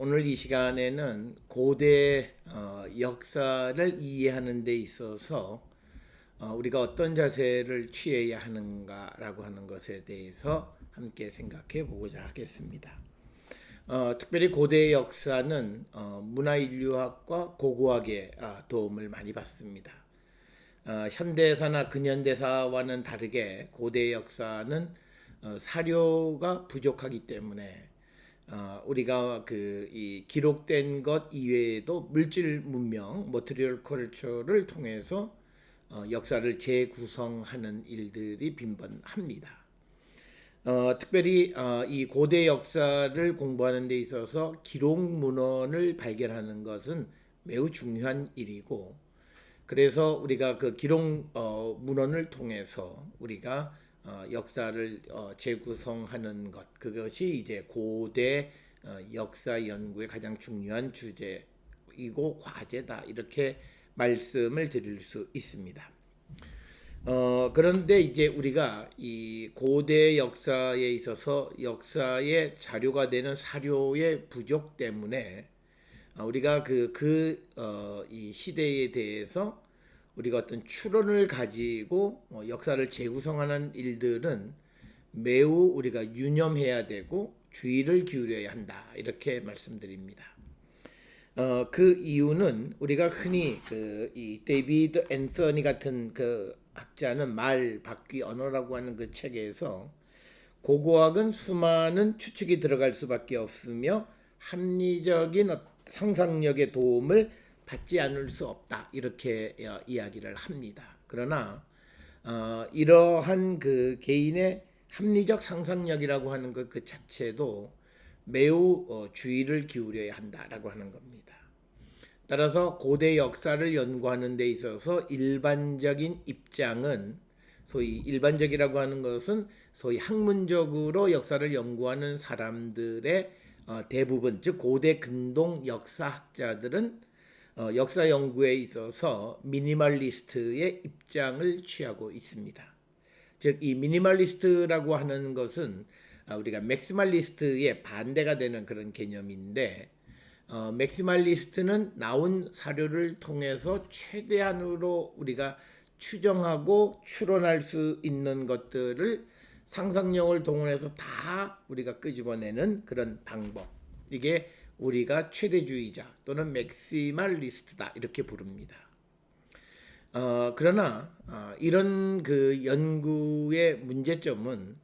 오늘 이 시간에는 고대 어, 역사를 이해하는 데 있어서 어, 우리가 어떤 자세를 취해야 하는가라고 하는 것에 대해서 함께 생각해 보고자 하겠습니다. 어, 특별히 고대 역사는 어, 문화인류학과 고고학의 아, 도움을 많이 받습니다. 어, 현대사나 근현대사와는 다르게 고대 역사는 어, 사료가 부족하기 때문에 어, 우리가 그 이 기록된 것 이외에도 물질 문명, 머트리얼 컬처를 통해서 어, 역사를 재구성하는 일들이 빈번합니다. 어, 특별히 어, 이 고대 역사를 공부하는 데 있어서 기록 문헌을 발견하는 것은 매우 중요한 일이고 그래서 우리가 그 기록 어, 문헌을 통해서 우리가 어, 역사를 어, 재구성하는 것 그것이 이제 고대 어, 역사 연구의 가장 중요한 주제이고 과제다 이렇게 말씀을 드릴 수 있습니다. 어, 그런데 이제 우리가 이 고대 역사에 있어서 역사의 자료가 되는 사료의 부족 때문에 어, 우리가 그, 그, 어, 이 시대에 대해서 우리가 어떤 추론을 가지고 어, 역사를 재구성하는 일들은 매우 우리가 유념해야 되고 주의를 기울여야 한다. 이렇게 말씀드립니다. 어, 그 이유는 우리가 흔히 그 이 데이비드 앤서니 같은 그 학자는 말 바퀴 언어라고 하는 그 책에서 고고학은 수많은 추측이 들어갈 수밖에 없으며 합리적인 어- 상상력의 도움을 받지 않을 수 없다 이렇게 어, 이야기를 합니다. 그러나 어, 이러한 그 개인의 합리적 상상력이라고 하는 것 그 자체도 매우 어, 주의를 기울여야 한다라고 하는 겁니다. 따라서 고대 역사를 연구하는 데 있어서 일반적인 입장은 소위 일반적이라고 하는 것은 소위 학문적으로 역사를 연구하는 사람들의 어, 대부분 즉 고대 근동 역사학자들은 어, 역사 연구에 있어서 미니멀리스트의 입장을 취하고 있습니다. 즉 이 미니멀리스트라고 하는 것은 아, 우리가 맥시멀리스트의 반대가 되는 그런 개념인데 어, 맥시멀리스트는 나온 사료를 통해서 최대한으로 우리가 추정하고 추론할 수 있는 것들을 상상력을 동원해서 다 우리가 끄집어내는 그런 방법. 이게 우리가 최대주의자 또는 맥시멀리스트다 이렇게 부릅니다. 어, 그러나 어, 이런 그 연구의 문제점은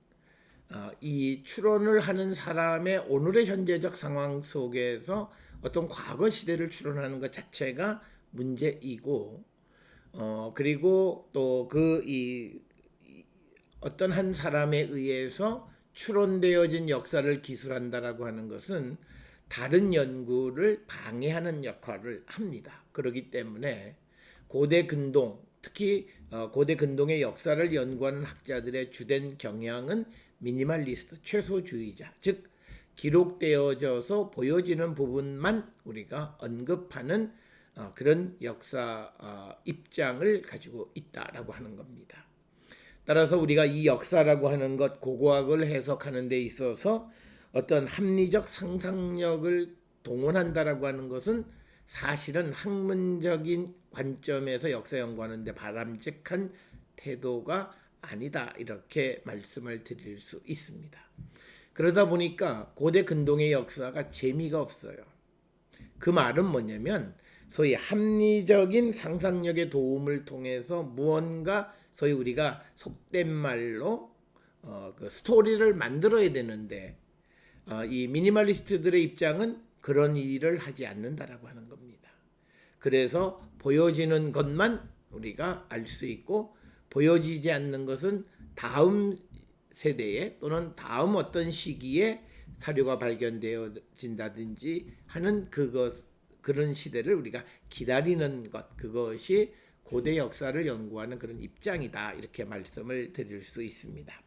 어, 이 추론을 하는 사람의 오늘의 현재적 상황 속에서 어떤 과거 시대를 추론하는 것 자체가 문제이고 어, 그리고 또 그 이 어떤 한 사람에 의해서 추론되어진 역사를 기술한다라고 하는 것은 다른 연구를 방해하는 역할을 합니다. 그렇기 때문에 고대 근동, 특히 어, 고대 근동의 역사를 연구하는 학자들의 주된 경향은 미니멀리스트, 최소주의자, 즉 기록되어져서 보여지는 부분만 우리가 언급하는 어, 그런 역사 어, 입장을 가지고 있다라고 하는 겁니다. 따라서 우리가 이 역사라고 하는 것 고고학을 해석하는 데 있어서 어떤 합리적 상상력을 동원한다라고 하는 것은 사실은 학문적인 관점에서 역사 연구하는데 바람직한 태도가 아니다 이렇게 말씀을 드릴 수 있습니다. 그러다 보니까 고대 근동의 역사가 재미가 없어요. 그 말은 뭐냐면 소위 합리적인 상상력의 도움을 통해서 무언가 소위 우리가 속된 말로 어, 그 스토리를 만들어야 되는데 어, 이 미니멀리스트들의 입장은 그런 일을 하지 않는다라고 하는 겁니다. 그래서 보여지는 것만 우리가 알 수 있고 보여지지 않는 것은 다음 세대에 또는 다음 어떤 시기에 사료가 발견되어진다든지 하는 그것 그런 시대를 우리가 기다리는 것 그것이 고대 역사를 연구하는 그런 입장이다 이렇게 말씀을 드릴 수 있습니다.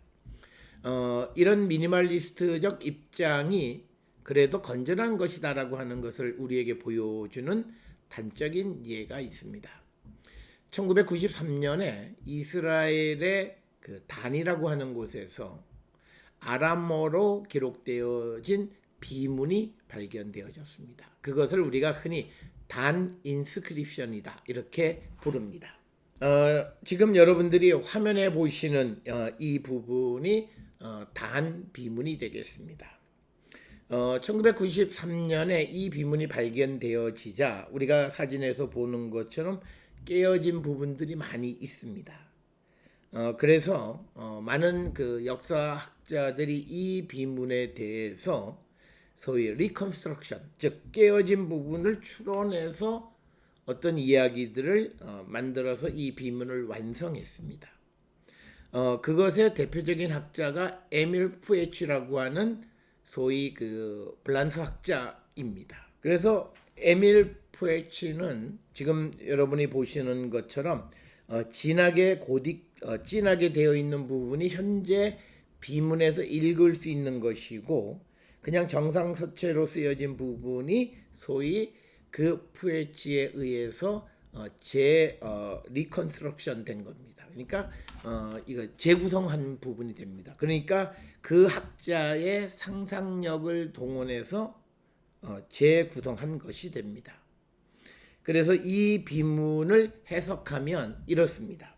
어, 이런 미니멀리스트적 입장이 그래도 건전한 것이다라고 하는 것을 우리에게 보여주는 단적인 예가 있습니다. 1993년에 이스라엘의 그 단이라고 하는 곳에서 아람어로 기록되어진 비문이 발견되어졌습니다. 그것을 우리가 흔히 단 인스크립션이다 이렇게 부릅니다. 어, 지금 여러분들이 화면에 보시는 어, 이 부분이 어, 단 비문이 되겠습니다. 어, 1993년에 이 비문이 발견되어지자 우리가 사진에서 보는 것처럼 깨어진 부분들이 많이 있습니다. 어, 그래서 어, 많은 그 역사학자들이 이 비문에 대해서 소위 리컨스트럭션, 즉 깨어진 부분을 추론해서 어떤 이야기들을 어, 만들어서 이 비문을 완성했습니다. 어, 그것의 대표적인 학자가 에밀 푸에치라고 하는 소위 그 블란스 학자입니다. 그래서 에밀 푸에치는 지금 여러분이 보시는 것처럼 어, 진하게 고딕 어, 진하게 되어 있는 부분이 현재 비문에서 읽을 수 있는 것이고 그냥 정상 서체로 쓰여진 부분이 소위 그 푸에치에 의해서 어, 재 어, 리컨스트럭션 된 겁니다. 그러니까 어, 이거 재구성한 부분이 됩니다. 그러니까 그 학자의 상상력을 동원해서 어, 재구성한 것이 됩니다. 그래서 이 비문을 해석하면 이렇습니다.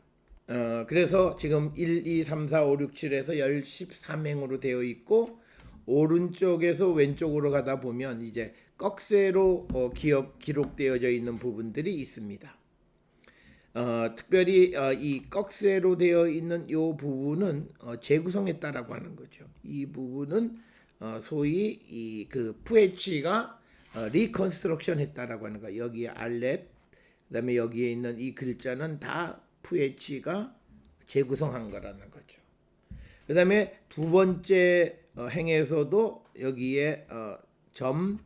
어, 그래서 지금 1, 2, 3, 4, 5, 6, 7에서 13행으로 되어 있고 오른쪽에서 왼쪽으로 가다 보면 이제 꺽쇠로 어, 기억, 기록되어져 있는 부분들이 있습니다. 어, 특별히 어, 이 꺽쇠로 되어 있는 이 부분은 어, 재구성했다라고 하는 거죠. 이 부분은 어, 소위 이 그 푸에치가 어, 리컨스트럭션 했다라고 하는 거. 여기에 알렙, 그다음에 여기에 있는 이 글자는 다 푸에치가 재구성한 거라는 거죠. 그다음에 두 번째 어, 행에서도 여기에 어, 점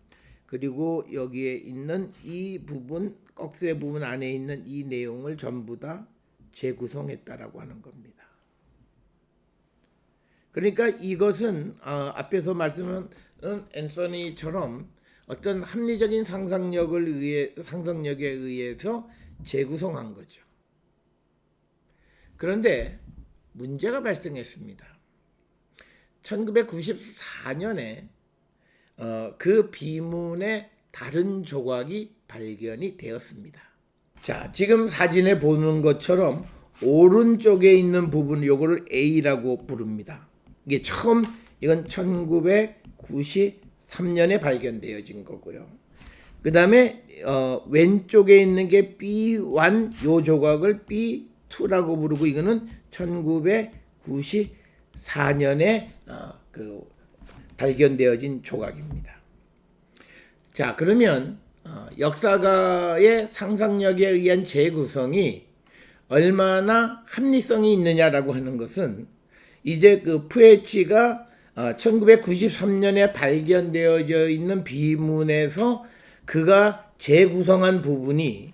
그리고 여기에 있는 이 부분 꺽쇠 부분 안에 있는 이 내용을 전부 다 재구성했다라고 하는 겁니다. 그러니까 이것은 어, 앞에서 말씀한 앤서니처럼 어떤 합리적인 상상력을 의해 상상력에 의해서 재구성한 거죠. 그런데 문제가 발생했습니다. 1994년에 어, 그 비문의 다른 조각이 발견이 되었습니다. 자, 지금 사진에 보는 것처럼 오른쪽에 있는 부분 요거를 A라고 부릅니다. 이게 처음 이건 1993년에 발견되어진 거고요. 그 다음에 어, 왼쪽에 있는 게 B1 요 조각을 B2라고 부르고 이거는 1994년에 어, 그 발견되어진 조각입니다. 자 그러면 어, 역사가의 상상력에 의한 재구성이 얼마나 합리성이 있느냐라고 하는 것은 이제 그 푸에치가 어, 1993년에 발견되어져 있는 비문에서 그가 재구성한 부분이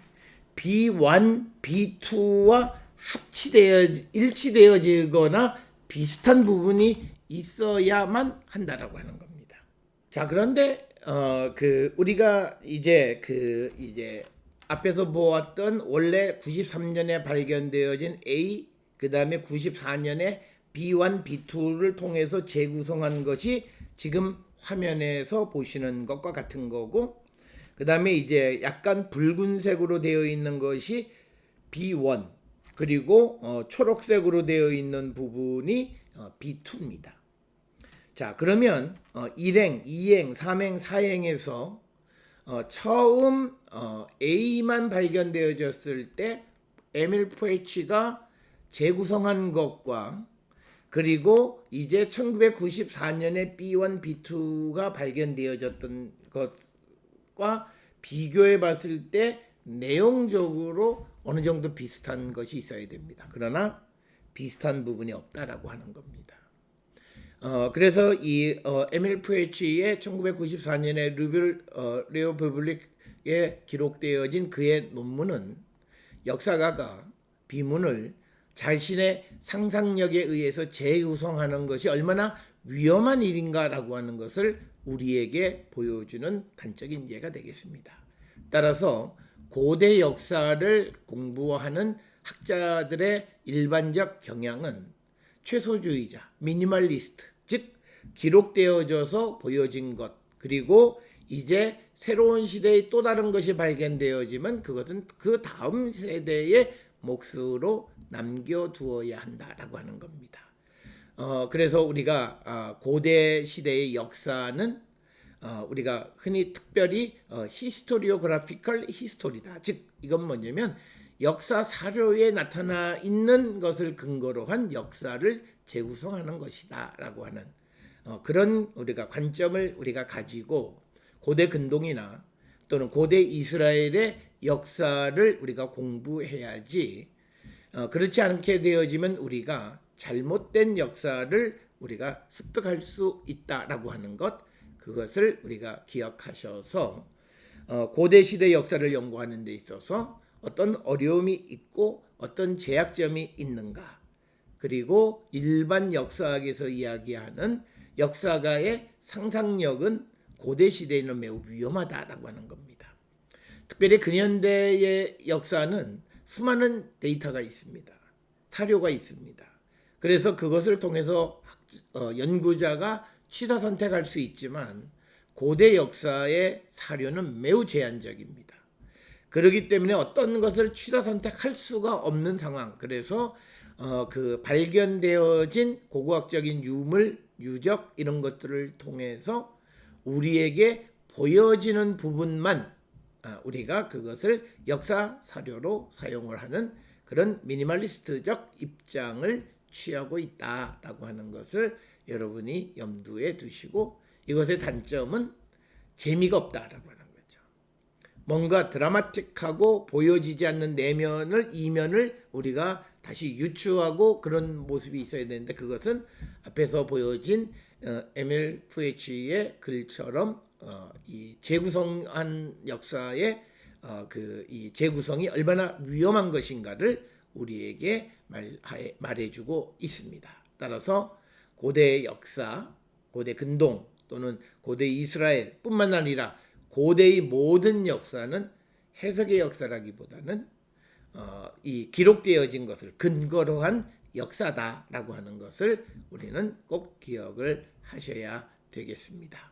B1, B2와 합치되어 일치되어지거나 비슷한 부분이 있어야만 한다라고 하는 겁니다. 자 그런데 어 그 우리가 이제 그 이제 앞에서 보았던 원래 93년에 발견되어진 A 그 다음에 94년에 B1, B2를 통해서 재구성한 것이 지금 화면에서 보시는 것과 같은 거고 그 다음에 이제 약간 붉은색으로 되어 있는 것이 B1 그리고 어, 초록색으로 되어 있는 부분이 어, B2입니다. 자 그러면 어, 1행, 2행, 3행, 4행에서 어, 처음 어, A만 발견되어졌을 때 푸에치가 재구성한 것과 그리고 이제 1994년에 B1, B2가 발견되어졌던 것과 비교해 봤을 때 내용적으로 어느 정도 비슷한 것이 있어야 됩니다. 그러나 비슷한 부분이 없다라고 하는 겁니다. 어, 그래서 이 어, 에밀 푸에치의 1994년에 루빌 어, 레오 퍼블릭에 기록되어진 그의 논문은 역사가가 비문을 자신의 상상력에 의해서 재구성하는 것이 얼마나 위험한 일인가라고 하는 것을 우리에게 보여주는 단적인 예가 되겠습니다. 따라서 고대 역사를 공부하는 학자들의 일반적 경향은 최소주의자, 미니멀리스트, 즉 기록되어져서 보여진 것 그리고 이제 새로운 시대의 또 다른 것이 발견되어지면 그것은 그 다음 세대의 몫으로 남겨두어야 한다라고 하는 겁니다. 어, 그래서 우리가 아, 고대 시대의 역사는 어, 우리가 흔히 특별히 어, 히스토리오그래피컬 히스토리다. 즉 이건 뭐냐면 역사 사료에 나타나 있는 것을 근거로 한 역사를 재구성하는 것이다라고 하는 어, 그런 우리가 관점을 우리가 가지고 고대 근동이나 또는 고대 이스라엘의 역사를 우리가 공부해야지 어, 그렇지 않게 되어지면 우리가 잘못된 역사를 우리가 습득할 수 있다라고 하는 것 그것을 우리가 기억하셔서 어, 고대 시대 역사를 연구하는 데 있어서 어떤 어려움이 있고 어떤 제약점이 있는가 그리고 일반 역사학에서 이야기하는 역사가의 상상력은 고대 시대에는 매우 위험하다라고 하는 겁니다. 특별히 근현대의 역사는 수많은 데이터가 있습니다. 사료가 있습니다. 그래서 그것을 통해서 학- 어, 연구자가 취사 선택할 수 있지만 고대 역사의 사료는 매우 제한적입니다. 그렇기 때문에 어떤 것을 취사 선택할 수가 없는 상황. 그래서 어, 그 발견되어진 고고학적인 유물, 유적 이런 것들을 통해서 우리에게 보여지는 부분만 아, 우리가 그것을 역사 사료로 사용을 하는 그런 미니멀리스트적 입장을 취하고 있다라고 하는 것을 여러분이 염두에 두시고 이것의 단점은 재미가 없다라고 하는. 뭔가 드라마틱하고 보여지지 않는 내면을 이면을 우리가 다시 유추하고 그런 모습이 있어야 되는데 그것은 앞에서 보여진 어, 에밀 푸에치의 글처럼 어, 이 재구성한 역사의 어, 그이 재구성이 얼마나 위험한 것인가를 우리에게 말해, 말해주고 있습니다. 따라서 고대 역사, 고대 근동 또는 고대 이스라엘뿐만 아니라 고대의 모든 역사는 해석의 역사라기보다는 어, 이 기록되어진 것을 근거로 한 역사다라고 하는 것을 우리는 꼭 기억을 하셔야 되겠습니다.